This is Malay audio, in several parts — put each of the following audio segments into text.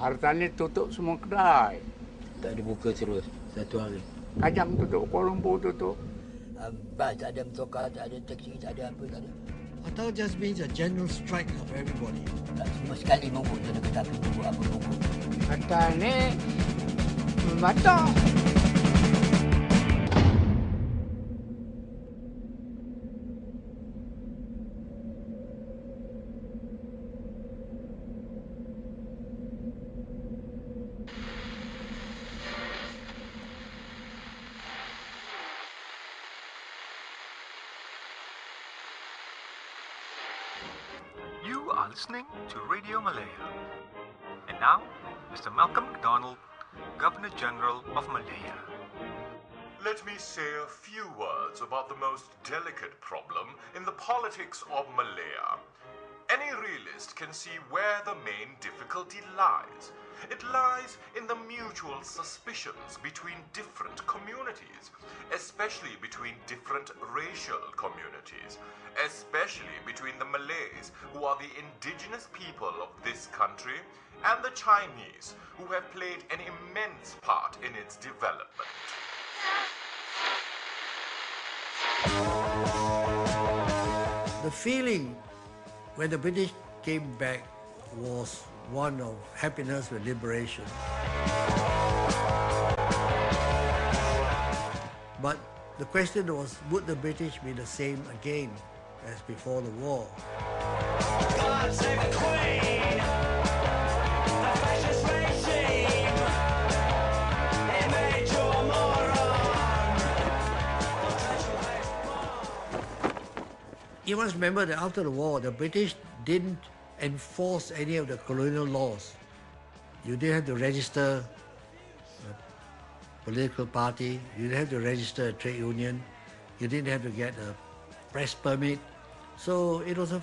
Harta ni tutup semua kedai. Tak dibuka terus satu hari. Kajang tutup, Kuala Lumpur tutup. Uh, bas tak ada motocar, tak ada taksi, tak ada apa, tak ada. Atau just means a general strike of everybody. Tak semua sekali mogok, tak ada apa mogok, apa mogok. Harta ni are listening to Radio Malaya. And now, Mr. Malcolm MacDonald, Governor General of Malaya. Let me say a few words about the most delicate problem in the politics of Malaya. Any realist can see where the main difficulty lies. It lies in the mutual suspicions between different communities, especially between different racial communities, especially between the Malays, who are the indigenous people of this country, and the Chinese, who have played an immense part in its development. The feeling when the British came back was one of happiness with liberation. But the question was would the British be the same again as before the war? You must remember that after the war, the British didn't enforce any of the colonial laws. You didn't have to register a political party, you didn't have to register a trade union, you didn't have to get a press permit. So it was a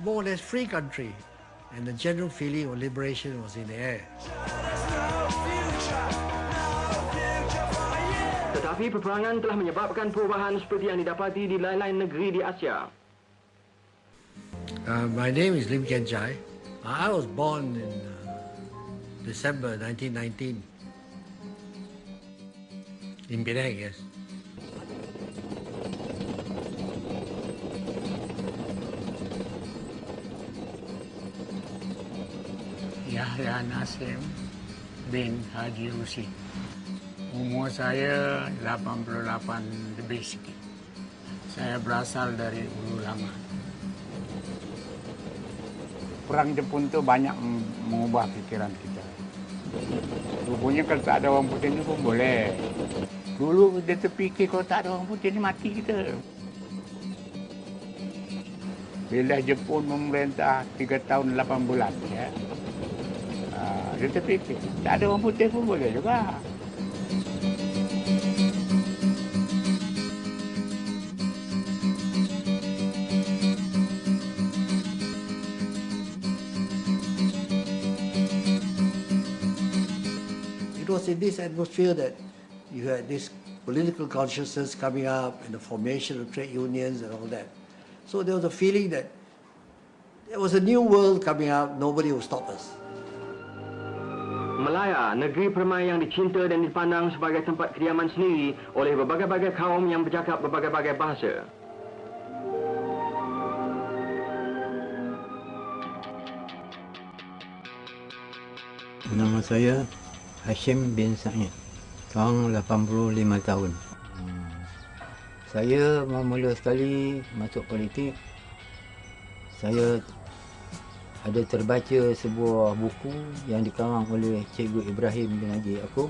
more or less free country, and the general feeling of liberation was in the air. Tetapi peperangan telah menyebabkan perubahan seperti yang didapati di lain-lain negeri di Asia. Uh, my name is Lim Kian Chai. I was born in uh, December 1919 in Penang, yes. Yahya Nasim bin Haji Rusi. Umur saya 88 lebih sikit. Saya berasal dari Ulu Lama. Perang Jepun tu banyak mengubah fikiran kita. Rupanya kalau tak ada orang putih ni pun boleh. Dulu dia terfikir kalau tak ada orang putih ni mati kita. Bila Jepun memerintah 3 tahun 8 bulan ya. ah, dia terfikir tak ada orang putih pun boleh juga. It was in this atmosphere that you had this political consciousness coming up and the formation of trade unions and all that. So there was a feeling that there was a new world coming up, nobody will stop us. Malaya, negeri permai yang dicinta dan dipandang sebagai tempat kediaman sendiri oleh berbagai-bagai kaum yang bercakap berbagai-bagai bahasa. Nama saya Hashim bin Sa'id. Sekarang 85 tahun. Saya mula sekali masuk politik. Saya ada terbaca sebuah buku yang dikarang oleh Cikgu Ibrahim bin Haji Yaakob.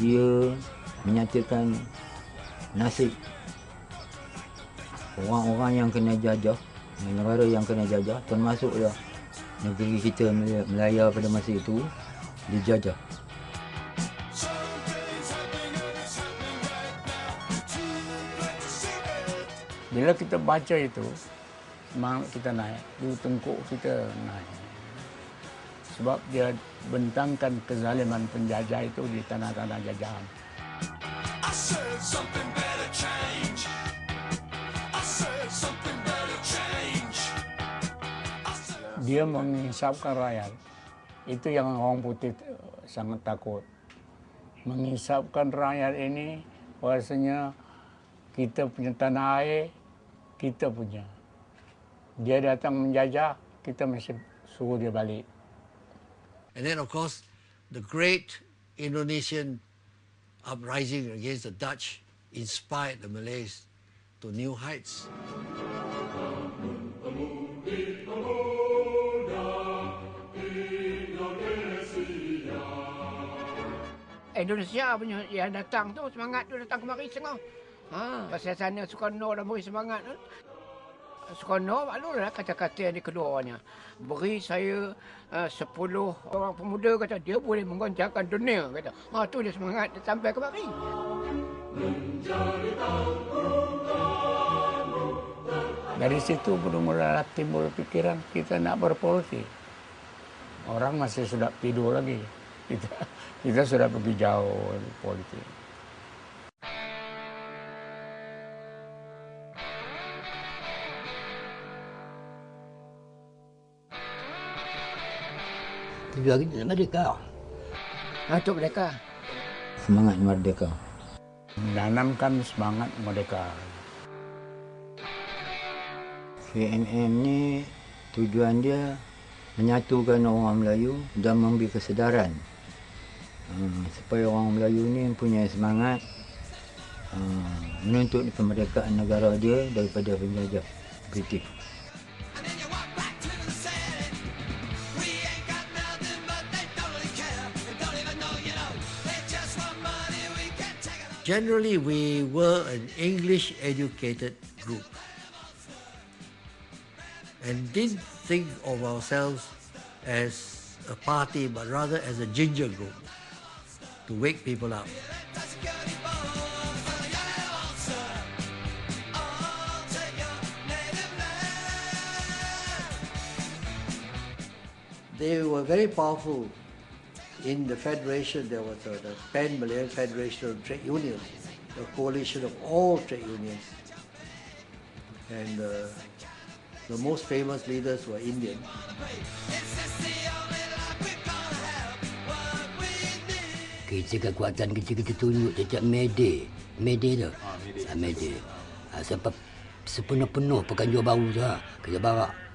Dia menyatakan nasib orang-orang yang kena jajah, negara yang kena jajah termasuklah negeri kita Mel- Melaya pada masa itu dijajah. Bila kita baca itu, semangat kita naik, dulu tengkuk kita naik. Sebab dia bentangkan kezaliman penjajah itu di tanah-tanah jajahan. Dia menghisapkan rakyat Itu yang orang putih eh, sangat takut. Mengisapkan rakyat ini bahasanya kita punya tanah air, kita punya. Dia datang menjajah, kita mesti suruh dia balik. And then, of course, the great Indonesian uprising against the Dutch inspired the Malays to new heights. Indonesia punya yang datang tu semangat tu datang kemari tengah. Ha, pasal sana Soekarno dah beri semangat tu. Soekarno maklulah kata-kata yang keduanya. Beri saya uh, 10 orang pemuda kata dia boleh menggoncangkan dunia kata. Ha tu dia semangat dia sampai kemari. Dari situ mula-mula timbul pikiran kita nak berpolitik. Orang masih sudah tidur lagi. Kita, kita sudah pergi jauh politik. Tujuan kita nak merdeka. Tu mereka. Semangat merdeka. Menanamkan semangat merdeka. KNM ni tujuan dia menyatukan orang Melayu dan memberi kesedaran hmm, supaya orang Melayu ni punya semangat hmm, menuntut kemerdekaan negara dia daripada penjajah British. Generally, we were an English educated group and didn't think of ourselves as a party, but rather as a ginger group to wake people up. They were very powerful in the federation, there was a, the Pan-Malayan Federation of Trade Unions, a coalition of all trade unions. And uh, the most famous leaders were Indian. Kita kekuatan kita kita tunjuk sejak May Day. May Day tu? Ha, May Day. Ha, May sebab sepenuh-penuh pekanjur baru tu. Kerja barak.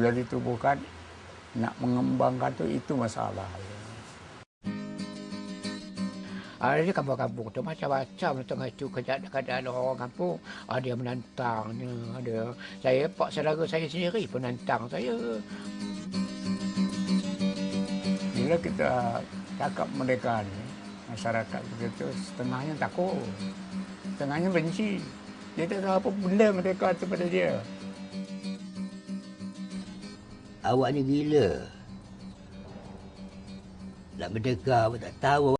Bila ditubuhkan, nak mengembangkan tu itu masalah. Ada di kampung-kampung tu macam-macam tengah itu keadaan orang kampung. Ada yang menantangnya, ada saya pak saudara saya sendiri penantang saya. Bila kita cakap mereka ni, masyarakat kita tu setengahnya takut, setengahnya benci. Dia tak tahu apa benda mereka tu pada dia. Awak ni gila. Nak merdeka awak tak tahu